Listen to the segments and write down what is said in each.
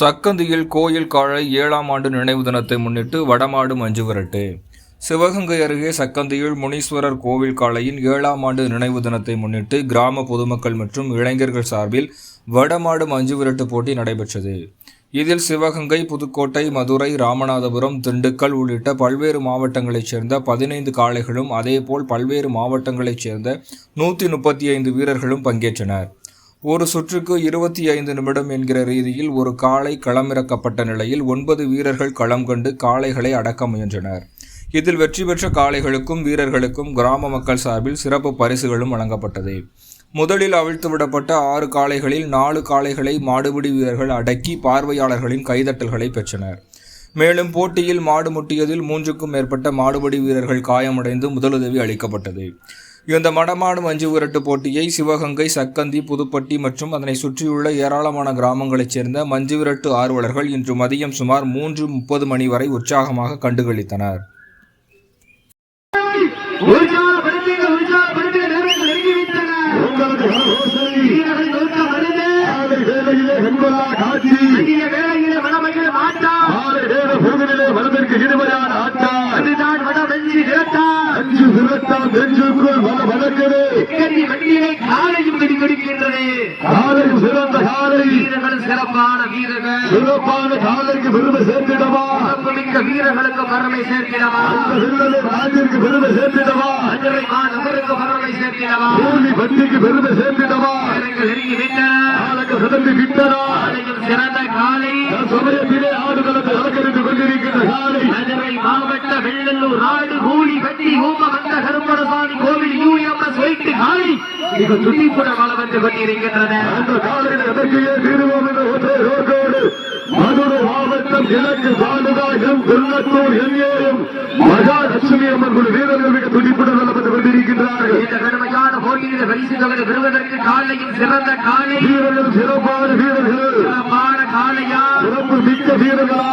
சக்கந்தியில் கோயில் காழை ஏழாம் ஆண்டு நினைவு தினத்தை முன்னிட்டு வடமாடு மஞ்சு விரட்டு. சிவகங்கை அருகே சக்கந்தியில் முனீஸ்வரர் கோவில் காளையின் ஏழாம் ஆண்டு நினைவு தினத்தை முன்னிட்டு கிராம பொதுமக்கள் மற்றும் இளைஞர்கள் சார்பில் வடமாடு மஞ்சு விரட்டு போட்டி நடைபெற்றது. இதில் சிவகங்கை புதுக்கோட்டை மதுரை ராமநாதபுரம் திண்டுக்கல் உள்ளிட்ட பல்வேறு மாவட்டங்களைச் சேர்ந்த பதினைந்து காளைகளும் அதேபோல் பல்வேறு மாவட்டங்களைச் சேர்ந்த நூற்றி முப்பத்தி ஐந்து வீரர்களும் பங்கேற்றனர். ஒரு சுற்றுக்கு இருபத்தி ஐந்து நிமிடம் என்கிற ரீதியில் ஒரு காளை களமிறக்கப்பட்ட நிலையில் ஒன்பது வீரர்கள் களம் கண்டு காளைகளை அடக்க முயன்றனர். இதில் வெற்றி பெற்ற காளைகளுக்கும் வீரர்களுக்கும் கிராம மக்கள் சார்பில் சிறப்பு பரிசுகளும் வழங்கப்பட்டது. முதலில் அவிழ்த்து விடப்பட்ட ஆறு காளைகளில் நாலு காளைகளை மாடுபிடி வீரர்கள் அடக்கி பார்வையாளர்களின் கைதட்டல்களை பெற்றனர். மேலும் போட்டியில் மாடு முட்டியதில் மூன்றுக்கும் மேற்பட்ட மாடுபிடி வீரர்கள் காயமடைந்து முதலுதவி அளிக்கப்பட்டது. இந்த மடமாடு மஞ்சு விரட்டு போட்டியை சிவகங்கை சக்கந்தி புதுப்பட்டி மற்றும் அதனை சுற்றியுள்ள ஏராளமான கிராமங்களைச் சேர்ந்த மஞ்சு விரட்டு ஆர்வலர்கள் இன்று மதியம் சுமார் மூன்று முப்பது மணி வரை உற்சாகமாக கண்டுகளித்தனர். அஞ்சு விரட்டாம் நெஞ்சுக்குள் கட்டி வண்டியை காலையும் வெடி கொடுக்கின்றது. காலையும் சிறந்த காலை. வீரர்கள் சிறப்பான வீரர்கள். சிறப்பான காலைக்கு பெருமை சேர்த்திடவா மிக்க வீரர்களுக்கு பரமை வில்லலை நாட்டிற்கு பெருமை சேர்த்திடவா மாநகருக்கு பரமை சேர்க்கிறவா பூமி பட்டிக்கு பெருமை சேர்த்திடவா வீரர்கள் நெருங்கி விட்டன. விட்டனா காலையும் சிறந்த காலை சமயத்திலே ஆடுகளத்தை அலங்கரித்துக் கொண்டிருக்கின்ற காலை மதுரை மாவட்ட வெள்ளல்லூர் நாடு கூலி கட்டி ஊம வந்த கருப்பணசாமி கோவில் யூஎம்எஸ் வைத்து காலை மிக துடிப்புட வளம் வந்து கொண்டிருக்கின்றது அந்த காலையில் எதற்கையே தீருவோம் என்ற ஒற்றை நோக்கோடு மதுரை மாவட்டம் கிழக்கு பாண்டுதாயம் திருநத்தூர் எங்கேயும் மகாலட்சுமி அம்மன் குழு வீரர்கள் மிக துடிப்புடன் கடுமையான போட்டியில் பரிசு தொகை பெறுவதற்கு காலையும் சிறந்த காலை. வீரர்கள் சிறப்பான வீரர்கள். சிறப்பான காளையா. சிறப்பு மிக்க வீரர்களா.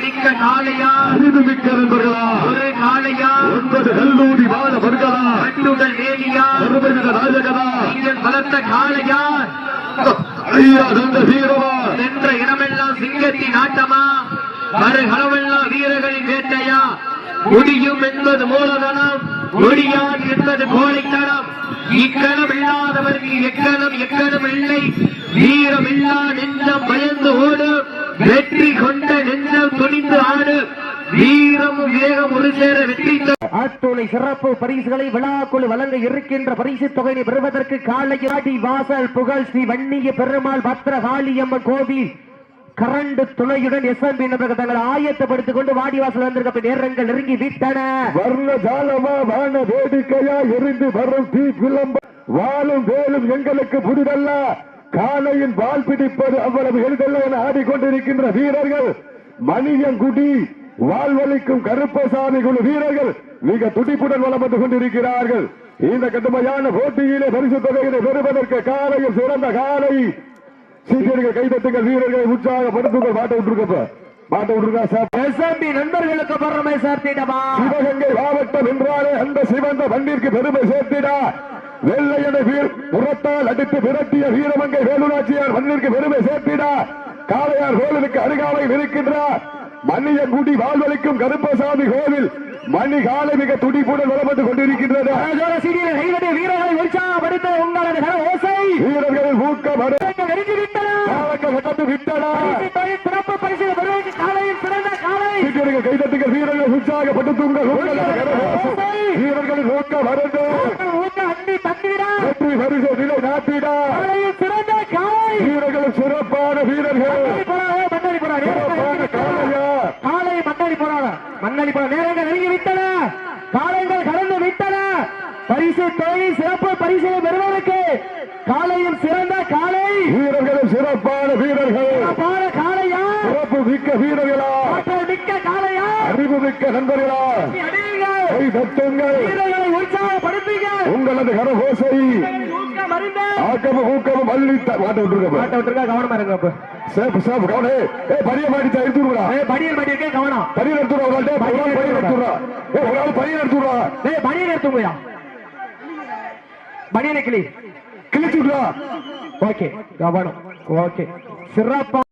மிக்க காளையா. அறிவு மிக்க நண்பர்களா. ஒரு காளையா. ஒன்பது கல்லூரி மாணவர்களா கட்டுடல் வேலியா. கருமகித நாயகனா நீங்கள் வளர்த்த காளையா. ஐயா நந்த வீரமா சென்ற இடமெல்லாம் சிங்கத்தின் ஆட்டமா. மறுகளவெல்லாம் வீரர்களின் வேட்டையா. முடியும் என்பது மூலதனம். முடியாது என்பது கோழைத்தனம். இக்கணம் இல்லாதவர்கள் எக்கணம் எக்கணம் இல்லை வீரம் இல்லா நெஞ்சம் பயந்து ஓடு. வெற்றி கொண்ட நெஞ்சம் துணிந்து ஆடு. வீரமும் வேகம் ஒரு சேர வெற்றி தரும். ஆட்டோலை சிறப்பு பரிசுகளை விழாக்குழு வழங்க இருக்கின்ற பரிசு தொகையை பெறுவதற்கு காலையாடி வாசல் புகழ் ஸ்ரீ வன்னிய பெருமாள் பத்திரகாளியம்மன் கோவில். கரண்டு துணையுடன் எஸ்எம்பி நபர்கள் தங்கள் ஆயத்தப்படுத்திக் கொண்டு வாடி வாசல் வந்திருக்க நேரங்கள் நெருங்கி விட்டன. வர்ண ஜாலமா வான வேடிக்கையா எரிந்து வரும் தீ விளம்ப வாழும் வேலும் எங்களுக்கு புதிதல்ல. காலையின் வால் பிடிப்பது அவ்வளவு எளிதல்ல என ஆடிக்கொண்டிருக்கின்ற வீரர்கள். மணியங்குடி வாழ்வழிக்கும் கருப்பசாமி குழு வீரர்கள் மிக துடிப்புடன் வளம் வந்து கொண்டிருக்கிறார்கள். இந்த கடுமையான போட்டியிலே பரிசு தொகையினை பெறுவதற்கு காலையில் சிறந்த காலை. சீக்கிரங்கள் கைதட்டுங்கள் வீரர்களை உற்சாகப்படுத்துங்கள். மாட்ட விட்டுருக்கப்ப. மாட்ட விட்டுருக்கா நண்பர்களுக்கு பரமை சார்த்திடமா சிவகங்கை மாவட்டம் என்றாலே அந்த சிவந்த பண்டிற்கு பெருமை சேர்த்திட. வெள்ளையனை வீர் புறத்தால் அடித்து விரட்டிய வீரமங்கை வேலுநாச்சியார் மண்ணிற்கு பெருமை சேர்த்திட. காளையார் கோவிலுக்கு அருகாமையில் இருக்கின்ற மன்னியங்குடி வாழ்வழிக்கும் கருப்பசாமி கோவில் மணி காலை மிக துடிப்புடன் வளப்பட்டு கொண்டிருக்கின்றது. வீரர்களை உற்சாகப்படுத்த உங்களது கர ஓசை. வீரர்கள் ஊக்கம் அடை நெருங்கி விட்டன கட்டத்து விட்டன பரிசு தொகை சிறப்பு பரிசு பெறுவதற்கு காலையில் சிறந்த காலை சீக்கிரங்கள் கைதட்டுங்கள் வீரர்கள் ஊக்கம் அடைந்து ஊக்க அண்டி தந்திரா. வெற்றி நிலை நாட்டிட. காலை. வீரர்கள் சிறப்பான வீரர்கள். காலை மண்ணடி போறாங்க மண்ணடி போற. நேரங்கள் நெருங்கி விட்டன. காலைகள் கடந்து விட்டன. பரிசு தொகை சிறப்பு பரிசை பெறுவதற்கு காலையில் சிறந்த காலை வீரர்களும் சிறப்பான வீரர்கள் பாட காளையா சிறப்பு மிக்க வீரர்களா மிக்க காளையா அறிவு மிக்க நண்பர்களா உங்களது கரகோசை. ஊக்கம் அறிந்த ஆக்கமும் ஊக்கமும் அள்ளி த- மாட்ட விட்டுருக்க மாட்ட விட்டுருக்கா கவனமா கவனே. ஏ மாட்டிச்சா படியல் கவனம். எடுத்துருவா ஒரு ஆள். பரியல் எடுத்துடுறா ஏ ஒரு ஆள் எடுத்துடுறா படியல் எடுத்துங்கயா படியலை கிளி. கிழிச்சு விடுறா ஓகே கவனம். ஓகே. சிறப்பா